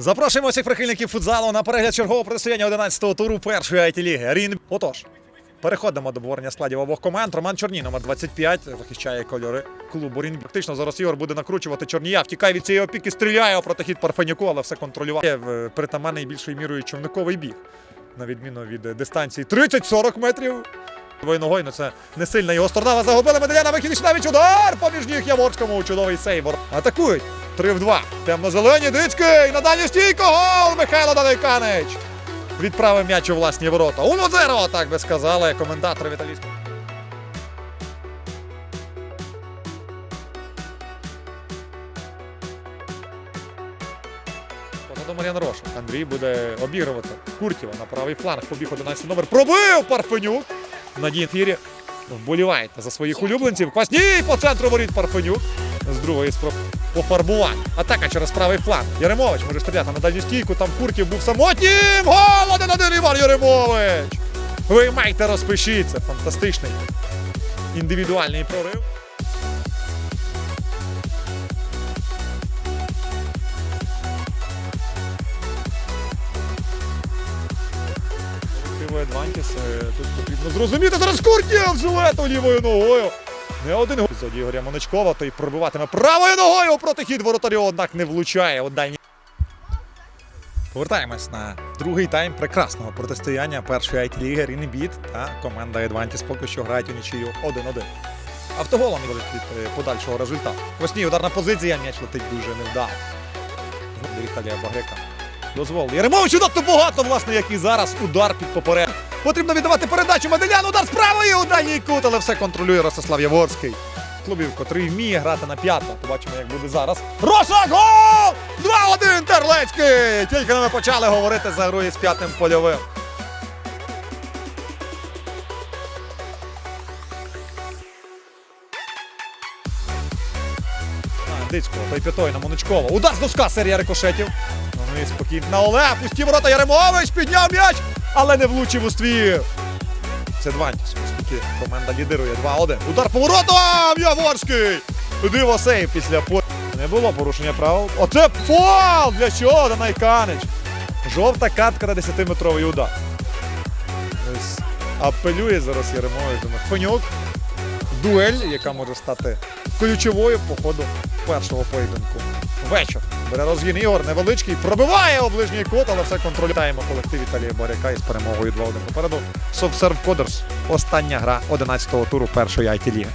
Запрошуємо всіх прихильників футзалу на перегляд чергового протистояння 11-го туру першої it ліги Рін. Отож, переходимо до обговорення складів обох команд. Роман Чорній, номер 25, захищає кольори клубу Рін. Практично зараз Ігор буде накручувати Чорнія. Втікає від цієї опіки, стріляє проти хід Парфенюку, але все контролюває в притаманний більшою мірою човниковий біг. На відміну від е, дистанції 30-40 метрів. Двою ну це не сильна його сторона. Загубили медаля на вихід навіть удар поміж ніг Яворському. Чудовий сейвор. Атакують. 3 в 2. Темно-зелені. Дицький. На дальню стійку. Гол! Михайло Данайканич. Відправив м'яч у власні ворота. 1-0, так би сказали коментатори в італійському. Позаду Мар'ян Рошик. Андрій буде обігрувати Куртєва на правий фланг. Побіг 11 номер. Пробив Парфенюк. Надій ефірі. Вболіваєте за своїх улюбленців. Квасній по центру воріт Парфенюк. З другої спроб пофарбувати. Атака через правий фланг. Яремович може стріляти на дальню стійку. Там Куртів був самотнім. Гол! 1-1 Іван Яремович! Ви маєте розпишіться. Фантастичний індивідуальний прорив. Е, Тут потрібно зрозуміти. Зараз Куртєв злету лівою ногою. Не один. Епізоді Ігоря Моничкова, той пробиватиме правою ногою проти хід воротарю, однак не влучає у. Повертаємось на другий тайм прекрасного протистояння першої it ліги Рінбіт та команда Advantis поки що грають у нічию 1-1. Автоголом від е, подальшого результату. Квасній ударна позиція, м'яч летить дуже невдало. Віталія Багряка. Дозвол. Яремовичу надто багато, власне, як і зараз. Удар під поперед. Потрібно віддавати передачу. Меделян, удар з правої у дальній кут, але все контролює Ростислав Яворський. Клубів, котрий вміє грати на п'ятого. Побачимо, як буде зараз. Рошак! Гол! 2-1 Терлецький! Тільки не ми почали говорити за гру із п'ятим польовим. А, Дицького, той п'ятої на Моничкова. Удар з доска, серія рикошетів. Вони спокійно. На Олег, пусті ворота Яремович, підняв м'яч, але не влучив у ствір. Це Двантіс. Оскільки команда лідирує 2-1. Удар по воротам! Яворський! Диво сейв після по... Не було порушення правил. Оце фол! Для чого? Данайканич. Жовта катка на 10-метровий удар. Ось апелює зараз Яремович Фенюк. Дуель, яка може стати ключовою по ходу першого поєдинку. Вечір. Бере розгін Ігор, невеличкий, пробиває у ближній кут, але все контролюємо колектив Віталія Боряка із перемогою 2-1 попереду. Subserve Кодерс. Остання гра 11-го туру першої IT ліги.